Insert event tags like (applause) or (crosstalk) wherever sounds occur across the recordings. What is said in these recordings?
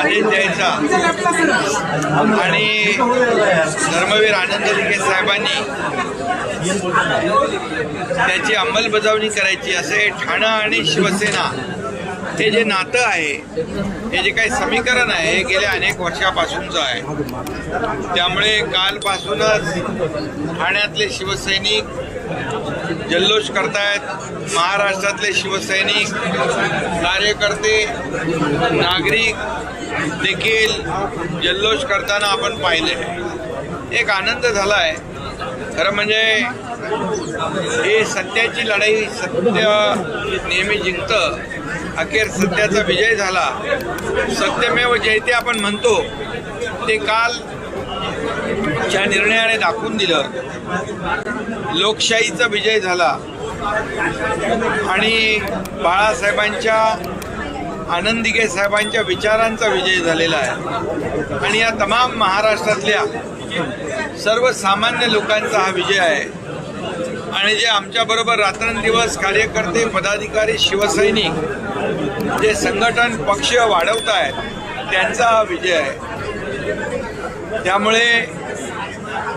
आदेश द्यायचा. आणि धर्मवीर आनंद लिखे साहेबांनी त्याची अंमलबजावणी करायची असे ठाणं आणि शिवसेना हे जे नातं आहे हे जे काही समीकरण आहे हे गेल्या अनेक वर्षापासूनचं आहे. त्यामुळे कालपासूनच ठाण्यातले शिवसैनिक जल्लोष करतायत महाराष्ट्रातले शिवसैनिक कार्यकर्ते नागरिक देखील जल्लोष करताना आपण पाहिले. एक आनंद झाला आहे खरं म्हणजे ही सत्याची लढाई सत्य नेहमी जिंकतं. अखेर सत्याचा विजय झाला. सत्यमेव जयते आपण म्हणतो. ते काल ज्या निर्णयाने दाखवून दिलं. लोकशाहीचा विजय झाला. आणि बाळासाहेबांच्या आनंदिगे साहेबांच्या विचारांचा विजय झालेला आहे. आणि या तमाम महाराष्ट्रातल्या सर्वसामान्य लोकांचा हा विजय आहे. आणि जे आमच्याबरोबर रात्रंदिवस कार्यकर्ते पदाधिकारी शिवसैनिक जे संघटन पक्ष वाढवत आहेत त्यांचा हा विजय आहे. त्यामुळे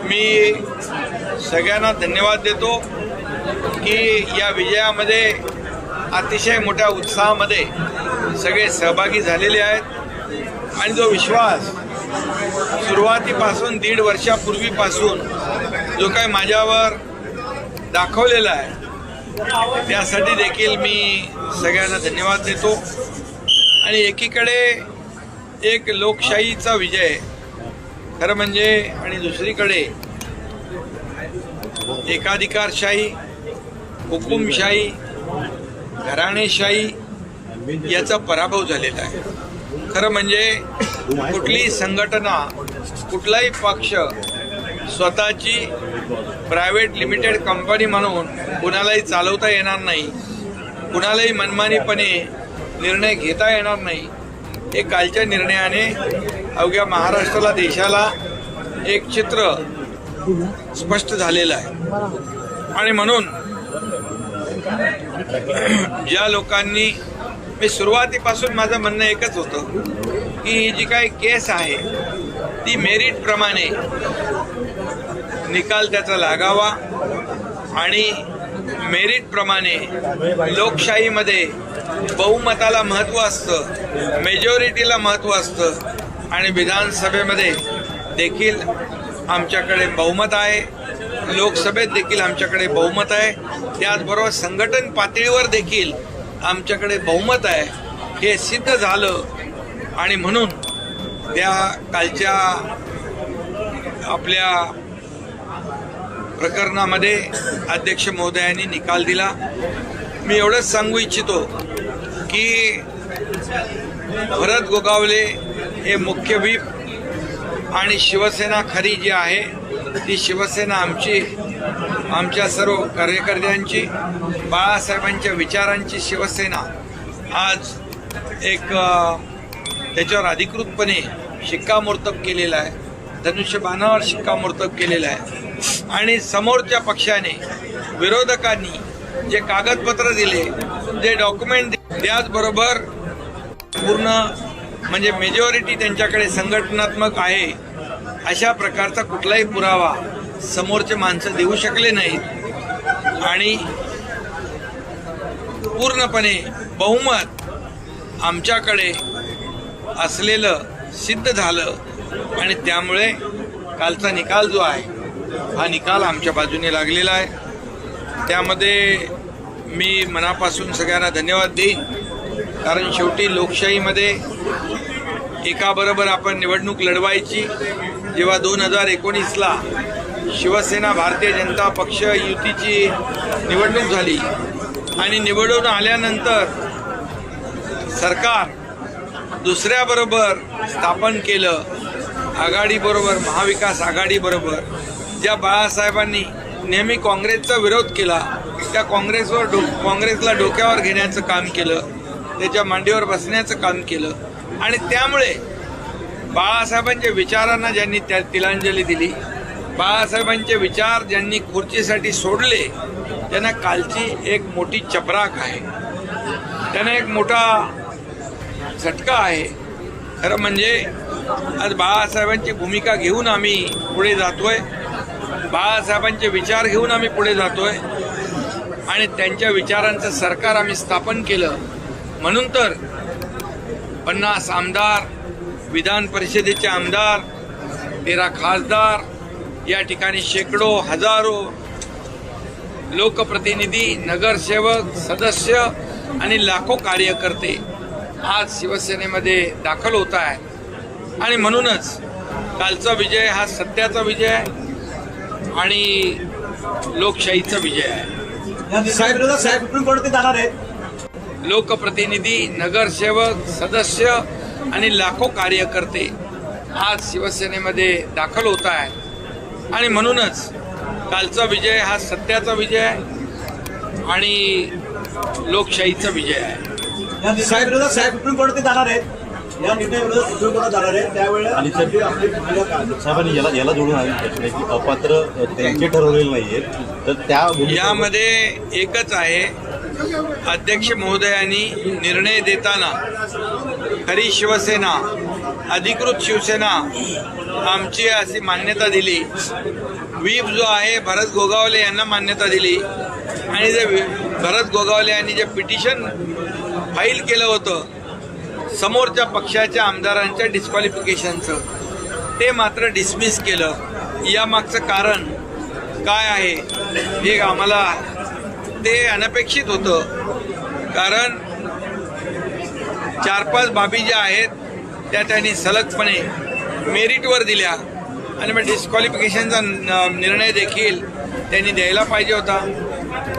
मी सगळ्यांना धन्यवाद देतो की या विजयामध्ये अतिशय मोठ्या उत्साहामध्ये सगळे सहभागी झालेले आहेत. आणि जो विश्वास सुरुवातीपासून दीड वर्षापूर्वीपासून जो काही माझ्यावर दाखवलेला आहे त्यासाठी देखील मी सगळ्यांना धन्यवाद देतो. आणि एकीकडे एक लोकशाहीचा विजय खरं म्हणजे आणि दुसरीकडे एकाधिकारशाही हुकुमशाही घराणेशाही याचा पराभव झालेला आहे. खरं म्हणजे कुठलीही संघटना कुठलाही पक्ष स्वतःची प्रायव्हेट लिमिटेड कंपनी म्हणून कुणालाही चालवता येणार नाही कुणालाही मनमानीपणे निर्णय घेता येणार नाही हे कालच्या निर्णयाने अवघ्या महाराष्ट्राला देशाला एक चित्र स्पष्ट झालेलं आहे. आणि म्हणून ज्या लोकांनी मी सुरुवातीपासून माझं म्हणणं एकच होतं की ही जी काही केस आहे ती मेरिटप्रमाणे निकाल त्याचा लागावा आणि मेरिटप्रमाणे लोकशाहीमध्ये बहुमताला महत्त्व असतं मेजॉरिटीला महत्त्व असतं आणि विधानसभेमध्ये देखील आमच्याकडे बहुमत आहे. लोकसभेत देखील आमच्याकडे बहुमत आहे. त्याचबरोबर संघटन पातळीवर देखील आमच्याकडे बहुमत आहे. हे सिद्ध झालं आणि म्हणून त्या कालच्या आपल्या प्रकरणामध्ये अध्यक्ष महोदयांनी निकाल दिला. मी एवढंच सांगू इच्छितो की भरत गोगावले हे मुख्य व्हीप आणि शिवसेना खरी जी आहे ती शिवसेना आमची आमच्या सर्व कार्यकर्त्यांची बाळासाहेबांच्या विचारांची शिवसेना आज एक त्याच्यावर अधिकृतपणे शिक्कामोर्तब केलेला आहे. धनुष्यबाणावर शिक्कामोर्तब केलेला आहे. आणि समोरच्या पक्षाने विरोधकांनी जे कागदपत्र दिले जे डॉक्युमेंट त्याचबरोबर पूर्ण म्हणजे मेजॉरिटी त्यांच्याकडे संघटनात्मक आहे. अशा प्रकारचा कुठलाही पुरावा समोरचे माणसं देऊ शकले नाहीत. आणि पूर्णपणे बहुमत आमच्याकडे असलेलं सिद्ध झालं. आणि त्यामुळे कालचा निकाल जो आहे हा निकाल आमच्या बाजूने लागलेला आहे. त्यामध्ये मी मनापासून सगळ्यांना धन्यवाद देईन. कारण शेवटी लोकशाहीमध्ये एकाबरोबर आपण निवडणूक लढवायची जेव्हा दोन हजार एकोणीसला शिवसेना भारतीय जनता पक्ष युतीची निवडणूक झाली आणि निवडून आल्यानंतर सरकार दुसऱ्याबरोबर स्थापन केलं आघाडीबरोबर महाविकास आघाडीबरोबर. ज्या बाळासाहेबांनी नेहमी काँग्रेसचा विरोध केला त्या काँग्रेसवर डो काँग्रेसला डोक्यावर घेण्याचं काम केलं त्याच्या मांडीवर बसण्याचं काम केलं. आणि त्यामुळे बाळासाहेबांच्या विचारांना ज्यांनी त्या तिलांजली दिली बाळासाहेबांचे विचार ज्यांनी खुर्चीसाठी सोडले त्यांना कालची एक मोठी चपराक आहे. त्यांना एक मोठा झटका आहे. खरं म्हणजे आज बाळासाहेबांची भूमिका घेऊन आम्ही पुढे जातोय. बाळासाहेबांचे विचार घेऊन आम्ही पुढे जातोय. आणि त्यांच्या विचारांचं सरकार आम्ही स्थापन केलं. म्हणून तर पन्नास आमदार विधान परिषदेचे आमदार तेरा खासदार या ठिकाणी शेकडो हजारो लोकप्रतिनिधी नगरसेवक सदस्य आणि लाखो कार्यकर्ते आज शिवसेनेमध्ये दाखल होत आहे आणि म्हणूनच कालचा विजय हा सत्याचा विजय आहे आणि लोकशाहीचा विजय आहे. साहेब लोकप्रतिनिधी नगरसेवक सदस्य आणि लाखो कार्यकर्ते आज शिवसेनेमध्ये दाखल होत आहे आणि म्हणूनच कालचा विजय हा सत्याचा विजय आहे आणि लोकशाहीचा विजय आहे. या साहेब साहेब सुप्रीम कोर्टात जाणार आहेत. या निर्णयाविरोधात सुप्रीम कोर्टात जाणार आहेत. त्यावेळेला आणि सर- जी आपली भूमिका काय? आहे? साहेबांनी याला याला जोडून आलेला प्रश्न आहे की अपात्र त्यांचे ठरवलेले नाहीये. तर त्या यामध्ये एकच आहे अध्यक्ष महोदयांनी निर्णय देताना खरी शिवसेना अधिकृत शिवसेना आमची अशी मान्यता दिली. व्हीप जो आहे भरत गोगावले यांना मान्यता दिली. आणि जे वि- भरत गोगावले यांनी जे पिटिशन फाईल केलं होतं समोरच्या पक्षाच्या आमदारांच्या डिस्क्वालिफिकेशनचं ते मात्र डिसमिस केलं. यामागचं कारण काय आहे हे आम्हाला ते अनपेक्षित होतं. कारण चार पाच बाबी ज्या आहेत त्या त्यांनी सलगपणे मेरिटवर दिल्या. आणि मग डिस्क्वालिफिकेशनचा न- निर्णय देखील त्यांनी द्यायला पाहिजे होता.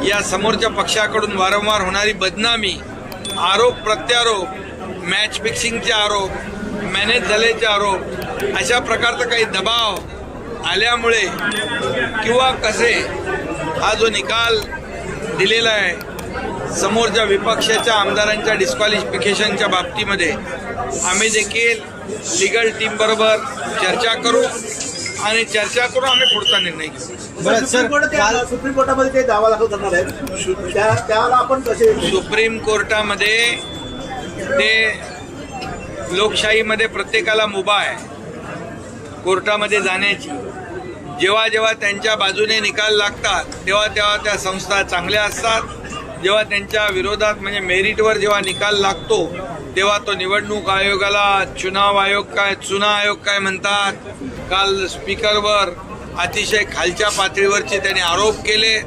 या समोरच्या पक्षाकडून वारंवार होणारी बदनामी आरोप प्रत्यारोप मॅच फिक्सिंगचे आरोप मॅनेज झाल्याचे आरोप अशा प्रकारचा काही दबाव आल्यामुळे किंवा कसे हा जो निकाल दिलेला आहे. समोरच्या विपक्षाच्या आमदारांच्या डिस्क्वालिफिकेशनच्या बाबतीमध्ये आम्ही देखील लिगल टीम बरोबर चर्चा करू आणि चर्चा करून आम्ही पुढचा निर्णय घेऊ. बरं, सुप्रीम कोर्टात ते- सुप्रीम कोर्टामध्ये ते दावा दाखल करणार आहेत. त्या त्याला आपण कसे सुप्रीम कोर्टामध्ये ते लोकशाहीमध्ये प्रत्येकाला मुभा आहे. कोर्टामध्ये जाण्याची. जेव्हा जेव्हा त्यांच्या बाजूने निकाल लागतात तेव्हा तेव्हा त्या संस्था चांगल्या असतात. जेव्हा त्यांच्या विरोधात म्हणजे मेरिटवर जेव्हा निकाल लागतो तेव्हा तो निवडणूक आयोगाला चुनाव आयोग काय चुना आयोग काय म्हणतात. काल स्पीकरवर अतिशय खालच्या पातळीवरचे त्यांनी आरोप केले.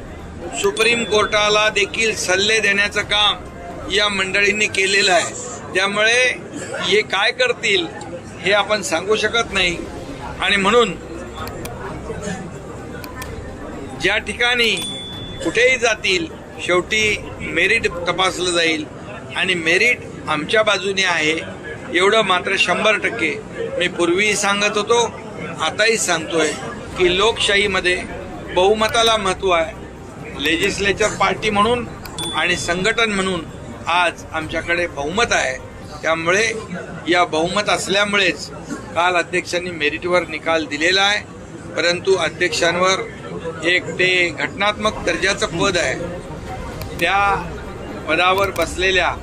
सुप्रीम कोर्टाला देखील सल्ले देण्याचं काम या मंडळींनी केलेलं आहे. त्यामुळे हे काय करतील हे आपण सांगू शकत नाही. आणि म्हणून ज्या ठिकाणी कुठेही जातील शेवटी मेरिट तपासलं जाईल. आणि मेरिट आमच्या बाजूने आहे. एवढं मात्र शंभर टक्के. मी पूर्वीही सांगत होतो आताही सांगतोय की लोकशाहीमध्ये बहुमताला महत्त्व आहे. लेजिस्लेचर पार्टी म्हणून आणि संघटन म्हणून आज आमच्याकडे बहुमत आहे. त्यामुळे या बहुमत असल्यामुळेच काल अध्यक्षांनी मेरिटवर निकाल दिलेला आहे. परंतु अध्यक्षांवर एक ते घटनात्मक दर्जाचं पद आहे त्या पदावर बसलेल्या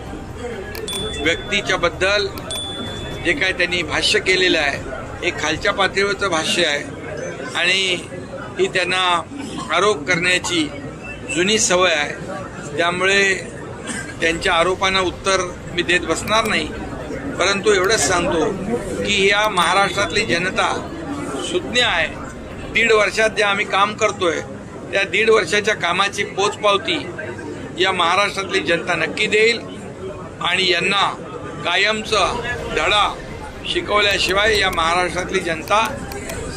व्यक्तीच्या बद्दल जे काय त्यांनी भाष्य केलेलं आहे हे खालच्या पातळीवरचं भाष्य आहे आणि ही त्यांना आरोप करण्याची जुनी सवय आहे. त्यामुळे त्यांच्या आरोपांना उत्तर मी देत बसणार नाही. परंतु एवढंच सांगतो की या महाराष्ट्रातली जनता सुज्ञ आहे. दीड वर्षात जे आम्ही काम करतोय त्या दीड वर्षाच्या कामाची पोचपावती या महाराष्ट्रातली जनता नक्की देईल आणि यांना कायमचा धडा शिकवल्याशिवाय या महाराष्ट्रातली जनता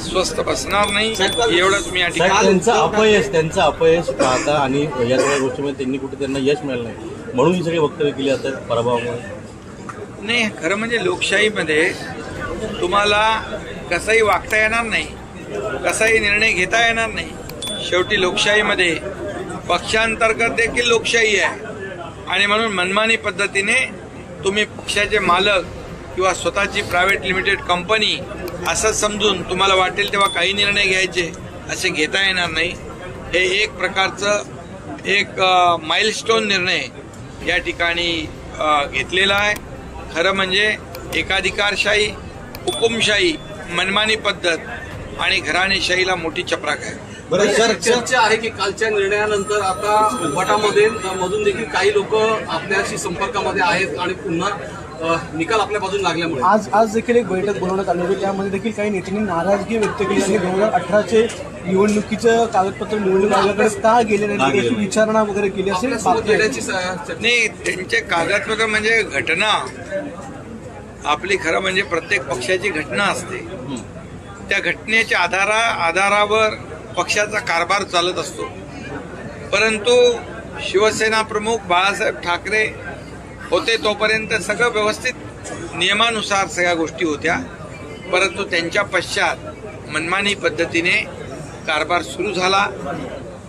स्वस्थ बसणार नाही एवढंच मी या ठिकाणी त्यांचं अपयश त्यांचं अपयश पाहता आणि या सगळ्या गोष्टीमध्ये त्यांनी कुठे त्यांना यश मिळालं नाही. म्हणून ही सगळी वक्तव्य केली जातात पराभवामुळे. नाही खरं म्हणजे लोकशाहीमध्ये तुम्हाला कसंही वागता येणार नाही. कसाही निर्णय घेता येणार नाही. शेवटी लोकशाहीमध्ये पक्षांतर्गत देखील लोकशाही आहे. आणि म्हणून मनमानी पद्धतीने तुम्ही पक्षाचे मालक किंवा स्वतःची प्रायव्हेट लिमिटेड कंपनी असं समजून तुम्हाला वाटेल तेव्हा काही निर्णय घ्यायचे असे घेता येणार नाही. हे एक प्रकारचं एक माइलस्टोन निर्णय या ठिकाणी घेतलेला आहे. खरं म्हणजे एकाधिकारशाही हुकुमशाही मनमानी पद्धत आणि घराणेशाहीला मोठी चपराक आहे. बरं सर चर्चा आहे की कालच्या निर्णयानंतर आता उभाटामध्ये मधून देखील काही लोक आपल्याशी संपर्कामध्ये आहेत आणि पुन्हा निकाल आपल्या बाजून लागल्यामुळे. आज आज देखील एक बैठक बोलवण्यात आली होती. त्यामध्ये देखील काही नेत्यांनी नाराजगी व्यक्त केली आणि दोन हजार अठराचे निवडणुकीचं कागदपत्र निवडणूक आयोगाकडे का गेले नाही याची विचारणा वगैरे केली असेल? नाही त्यांचे कागदपत्र म्हणजे घटना. आपली खरं म्हणजे प्रत्येक पक्षाची घटना असते. त्या घटनेच्या आधारा आधारावर पक्षाचा कारभार चालत असतो. परंतु शिवसेना प्रमुख बाळासाहेब ठाकरे होते तोपर्यंत सगळं व्यवस्थित नियमानुसार सगळ्या गोष्टी होत्या. परंतु त्यांच्या पश्चात मनमानी पद्धतीने कारभार सुरू झाला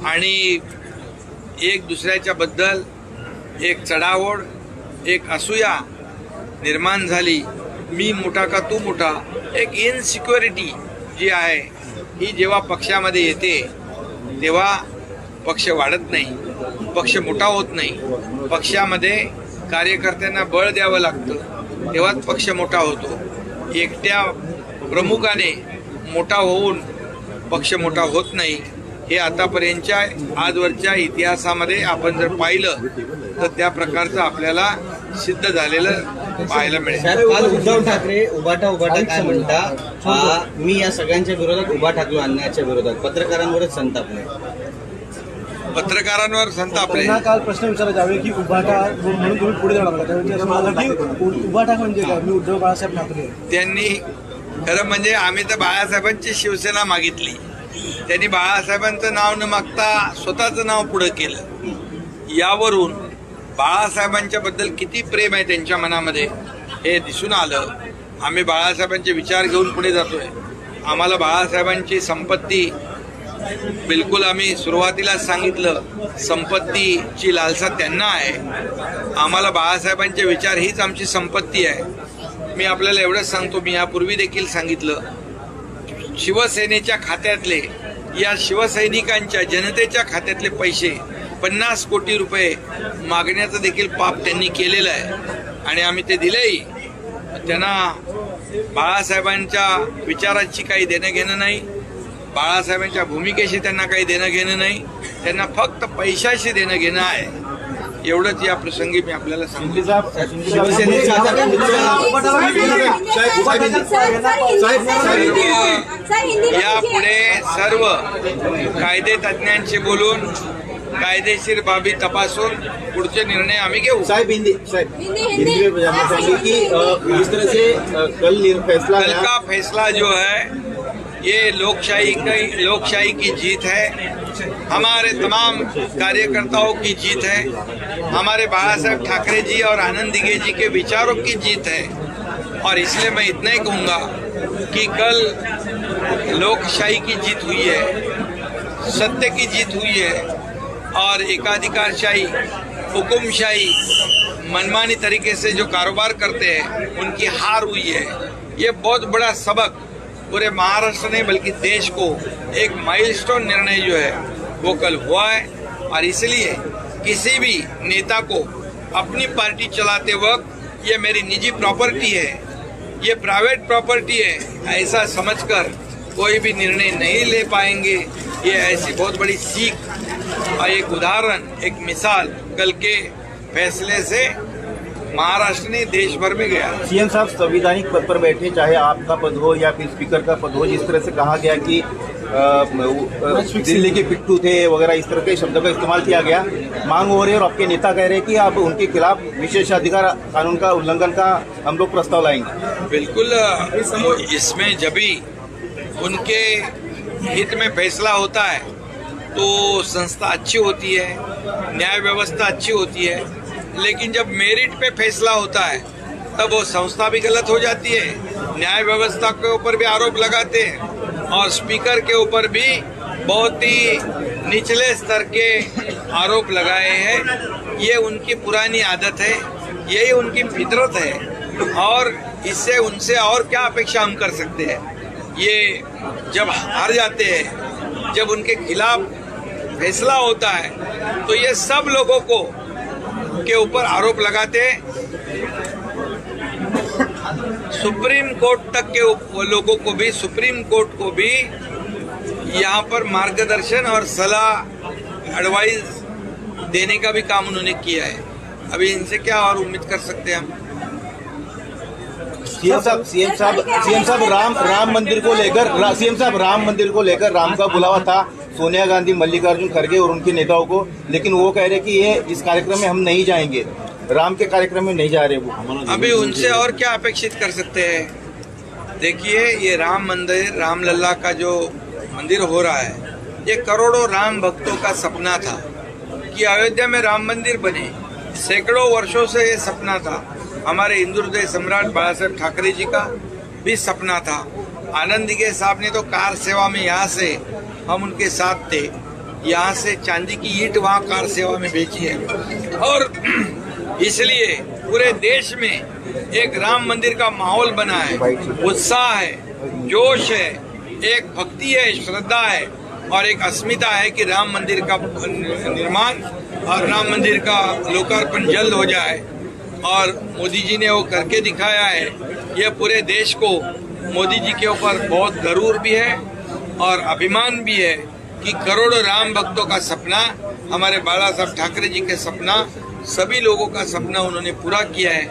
आणि एक दुसऱ्याच्याबद्दल एक चढाओढ एक असूया निर्माण झाली. मी मोठा का तू मोठा? एक इनसिक्युरिटी जी आहे ही जेव्हा पक्षामध्ये येते तेव्हा पक्ष वाढत नाही पक्ष मोठा होत नाही. पक्षामध्ये कार्यकर्त्यांना बळ द्यावं लागतं तेव्हाच पक्ष मोठा होतो. एकट्या प्रमुखाने मोठा होऊन पक्ष मोठा होत नाही हे आतापर्यंतच्या आजवरच्या इतिहासामध्ये आपण जर पाहिलं तर त्या प्रकारचं आपल्याला सिद्ध झालेलं पाहायला मिळेल. काल उद्धव ठाकरे उबाटा उबाटा काय म्हणता? आ, मी या सगळ्यांच्या विरोधात उभा ठाकलो अन्यायाच्या विरोधात. पत्रकारांवरच संतापले पत्रकारांवर संतापले त्यांना काल प्रश्न विचारला जावे की उभाटा म्हणून तुम्ही पुढे जाणार का त्यावेळी असं म्हणाला की उ- उभाटा म्हणजे काय? मी उद्धव बाळासाहेब ठाकरे. त्यांनी खरं म्हणजे आम्ही तर बाळासाहेबांची शिवसेना मागितली. त्यांनी बाळासाहेबांचं नाव न मागता स्वतःचं नाव पुढं केलं. यावरून बाळासाहेबांच्या बद्दल किती प्रेम आहे त्यांच्या मनामध्ये हे दिसून आलं. आम्ही बाळासाहेबांचे विचार घेऊन पुढे जातोय. आम्हाला बाळासाहेबांची संपत्ती बिलकुल आम्ही सुरुवातीलाच सांगितलं संपत्तीची लालसा त्यांना आहे. आम्हाला बाळासाहेबांचे विचार हीच आमची संपत्ती आहे. मी आपल्याला एवढंच सांगतो मी यापूर्वी देखील सांगितलं शिवसेनेच्या खात्यातले या शिवसैनिकांच्या जनतेच्या खात्यातले पैसे पन्नास कोटी रुपये मागण्याचं देखील पाप त्यांनी केलेलं आहे. आणि आम्ही ते दिलेही. त्यांना बाळासाहेबांच्या विचारांची काही देणं घेणं नाही. बाळासाहेबांच्या भूमिकेशी त्यांना काही देणं घेणं नाही. त्यांना फक्त पैशाशी देणं घेणं आहे. एवढंच या प्रसंगी मी आपल्याला सांगतो यापुढे सर्व कायदे तज्ज्ञांशी बोलून कायदेशीर बाबी तपासून पुढचे निर्णय आम्ही घेऊ साहब हिंदी साहब हिंदी, हिंदी हिंदी। में चाहेंगे कि तरह से कल फैसला कल आया का फैसला जो है ये लोकशाही की लोकशाही की जीत है। हमारे तमाम कार्यकर्ताओं की जीत है। हमारे बाला साहेब ठाकरे जी और आनंद दिगे जी के विचारों की जीत है। और इसलिए मैं इतना ही कहूँगा कि कल लोकशाही की जीत हुई है, सत्य की जीत हुई है और एकाधिकारशाही, हुकुमशाही, मनमानी तरीके से जो कारोबार करते हैं, उनकी हार हुई है। ये बहुत बड़ा सबक पूरे महाराष्ट्र ने बल्कि देश को एक माइलस्टोन निर्णय जो है, वो कल हुआ है। और इसलिए किसी भी नेता को अपनी पार्टी चलाते वक्त ये मेरी निजी प्रॉपर्टी है, ये प्राइवेट प्रॉपर्टी है, ऐसा समझकर कोई भी निर्णय नहीं ले पाएँगे। ये ऐसी बहुत बड़ी सीख और एक उदाहरण, एक मिसाल कल के फैसले से महाराष्ट्र ने देश भर में गया। सीएम साहब संविधानिक पद पर बैठे चाहे आपका पद हो या फिर स्पीकर का पद हो जिस तरह से कहा गया कि दिल्ली के पिट्टू थे वगैरह इस तरह के शब्दों का इस्तेमाल किया गया। मांग हो रही है और आपके नेता कह रहे हैं कि आप उनके खिलाफ विशेषाधिकार कानून का उल्लंघन का हम लोग प्रस्ताव लाएँगे। बिल्कुल इसमें जब भी उनके हित में फैसला होता है तो संस्था अच्छी होती है न्याय व्यवस्था अच्छी होती है। लेकिन जब मेरिट पे फैसला होता है, तब वो संस्था भी गलत हो जाती है। न्याय व्यवस्था के ऊपर भी आरोप लगाते हैं और स्पीकर के ऊपर भी बहुत ही निचले स्तर के आरोप लगाए हैं। ये उनकी पुरानी आदत है, यही उनकी फितरत है और इससे उनसे और क्या अपेक्षा हम कर सकते हैं? ये जब हार जाते हैं, जब उनके खिलाफ फैसला होता है तो ये सब लोगों को के ऊपर आरोप लगाते सुप्रीम कोर्ट तक के लोगों को भी, सुप्रीम कोर्ट को भी यहाँ पर मार्गदर्शन और सलाह एडवाइस देने का भी काम उन्होंने किया है। अभी इनसे क्या और उम्मीद कर सकते हैं हम? सीएम साहब सीएम साहब सीएम साहब राम राम मंदिर को लेकर सीएम साहब राम मंदिर को लेकर राम का बुलावा था सोनिया गांधी मल्लिकार्जुन खड़गे और उनके नेताओं को लेकिन वो कह रहे कि ये इस कार्यक्रम में हम नहीं जाएँगे। राम के कार्यक्रम में नहीं जा रहे वो। अभी उनसे और क्या अपेक्षित कर सकते हैं? देखिए ये राम मंदिर रामलला का जो मंदिर हो रहा है ये करोड़ों राम भक्तों का सपना था कि अयोध्या में राम मंदिर बने। सैकड़ों वर्षों से ये सपना था। हमारे हिंदू हृदय सम्राट बाला साहेब ठाकरे जी का भी सपना था। आनंद के साहब ने तो कार सेवा में यहाँ से हम उनके साथ थे। यहाँ से चांदी की ईट वहाँ कार सेवा में बेची है। और (clears throat) इसलिए पूरे देश में एक राम मंदिर का माहौल बना है। उत्साह है, जोश है, एक भक्ति है, श्रद्धा है और एक अस्मिता है कि राम मंदिर का निर्माण और राम मंदिर का लोकार्पण जल्द हो जाए। और मोदी जी ने वो करके दिखाया है यह पूरे देश को मोदी जी के ऊपर बहुत गरूर भी है और अभिमान भी है कि करोड़ों राम भक्तों का सपना, हमारे बाला साहब ठाकरे जी के सपना, सभी लोगों का सपना उन्होंने पूरा किया है।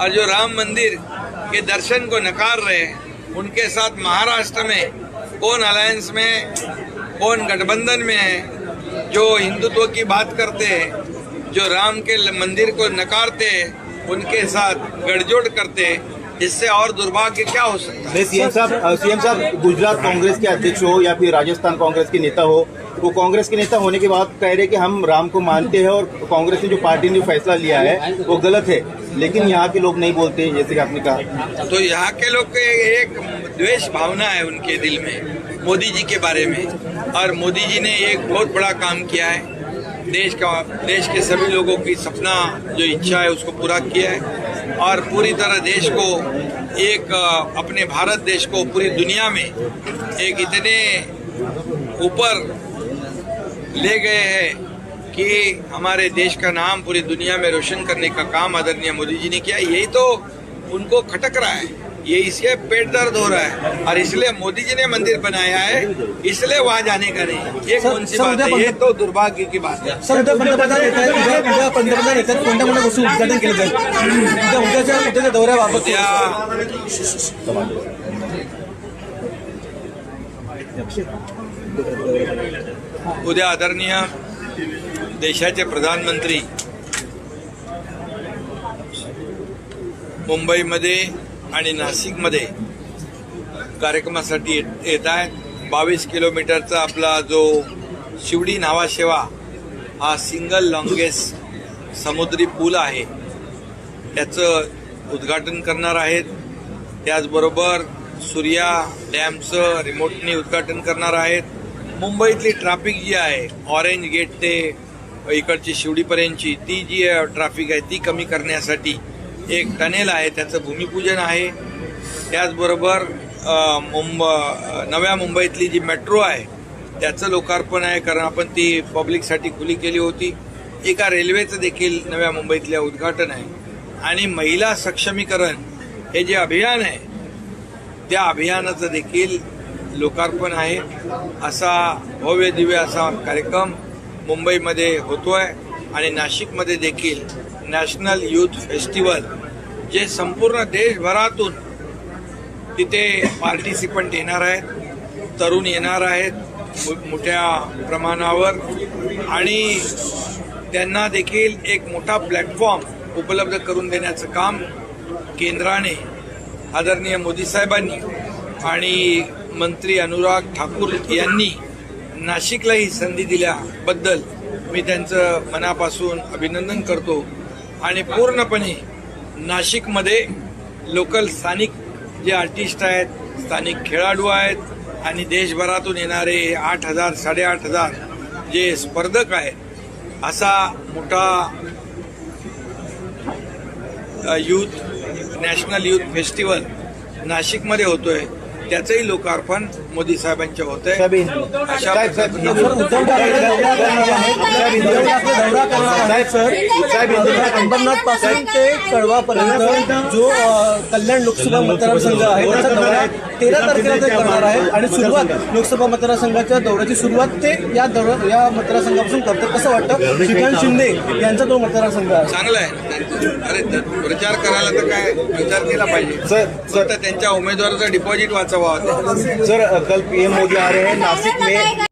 और जो राम मंदिर के दर्शन को नकार रहे हैं, उनके साथ महाराष्ट्र में कौन अलायंस में कौन गठबंधन में है, जो हिंदुत्व की बात करते हैं, जो राम के मंदिर को नकारते हैं उनके साथ गठजोड़ करते हैं इससे और दुर्भाग्य क्या हो सकता है? सीएम साहब सीएम साहब गुजरात कांग्रेस के अध्यक्ष हो या फिर राजस्थान कांग्रेस के नेता हो वो कांग्रेस के नेता होने के बाद कह रहे कि हम राम को मानते हैं और कांग्रेस ने जो पार्टी ने जो फैसला लिया है वो गलत है। लेकिन यहाँ के लोग नहीं बोलते जैसे कि आपने कहा। तो यहाँ के लोग के एक द्वेष भावना है उनके दिल में मोदी जी के बारे में। और मोदी जी ने एक बहुत बड़ा काम किया है देश का, देश के सभी लोगों की सपना, जो इच्छा है, उसको पूरा किया है। और पूरी तरह देश को एक, अपने भारत देश को पूरी दुनिया में एक इतने ऊपर ले गए हैं कि हमारे देश का नाम पूरी दुनिया में रोशन करने का काम आदरणीय मोदी जी ने किया। यही तो उनको खटक रहा है। ये इसके पेट दर्द हो रहा है और इसलिए मोदी जी ने मंदिर बनाया है इसलिए वहां जाने का नहीं। ये कौन सी बात उद्या है ये तो दुर्भाग्य की बात है। सर उद्या पंतप्रधान येत आहेत उद्या उद्या पंतप्रधान येतात कोणत्या कोणत्या गोष्टी उद्घाटन केलं जाईल उद्या उद्याच्या उद्याच्या दौऱ्याबाबत उद्या उद्या आदरणीय देशाचे प्रधानमंत्री मुंबईमध्ये आणि नाशिकमध्ये कार्यक्रमासाठी येत- येत आहेत. बावीस किलोमीटरचा आपला जो शिवडी नावाशेवा हा सिंगल लॉंगेस्ट समुद्री पूल आहे. त्याचं उद्घाटन करणार आहेत. त्याचबरोबर सूर्या डॅमचं रिमोटनी उद्घाटन करणार आहेत. मुंबईतली ट्रॅफिक जी आहे ऑरेंज गेट ते इकडची शिवडीपर्यंतची ती जी ट्रॅफिक आहे ती कमी करण्यासाठी एक टनेल आहे त्याचं भूमिपूजन आहे. त्याचबरोबर मुंब नव्या मुंबईतली जी मेट्रो आहे त्याचं लोकार्पण आहे कारण आपण ती पब्लिकसाठी खुली केली होती. एका रेल्वेचं देखील नव्या मुंबईतल्या उद्घाटन आहे. आणि महिला सक्षमीकरण हे जे अभियान आहे त्या अभियानाचं देखील लोकार्पण आहे. असा भव्य दिव्य असा कार्यक्रम मुंबईमध्ये होतो आहे आणि नाशिकमध्ये देखील नॅशनल यूथ फेस्टिवल जे संपूर्ण देशभरातून तिथे पार्टिसिपंट येणार आहेत तरुण येणार आहेत मो- मोठ्या प्रमाणावर. आणि त्यांना देखील एक मोठा प्लॅटफॉर्म उपलब्ध करून देण्याचं काम केंद्राने आदरणीय मोदी साहेबांनी आणि मंत्री अनुराग ठाकूर यांनी नाशिकला ही संधी दिल्याबद्दल मी त्यांचं मनापासून अभिनंदन करतो. आणि पूर्णपणे नाशिकमध्ये लोकल स्थानिक जे आर्टिस्ट आहेत स्थानिक खेळाडू आहेत आणि देशभरातून येणारे आठ हजार साडेआठ हजार जे स्पर्धक आहेत असा मोठा यूथ नॅशनल यूथ फेस्टिवल नाशिकमध्ये होतो आहे त्याचंही लोकार्पण मोदी साहेबांच्या होत. आहे. अंबरनाथपासून ते कळवापर्यंत जो कल्याण लोकसभा मतदारसंघ आहे तेरा तारखेला ते करणार आहेत आणि सुरुवात लोकसभा मतदारसंघाच्या दौऱ्याची सुरुवात ते या दौरा या मतदारसंघापासून करतात. कसं वाटतं? श्रीकांत शिंदे यांचा तो मतदारसंघ आहे. चांगलं आहे. अरे प्रचार करायला तर काय विचार केला पाहिजे. Sir sir. त्यांच्या उमेदवाराचं डिपॉझिट वाचवा. सर कल पीएम मोदी आ रहे हैं नासिक में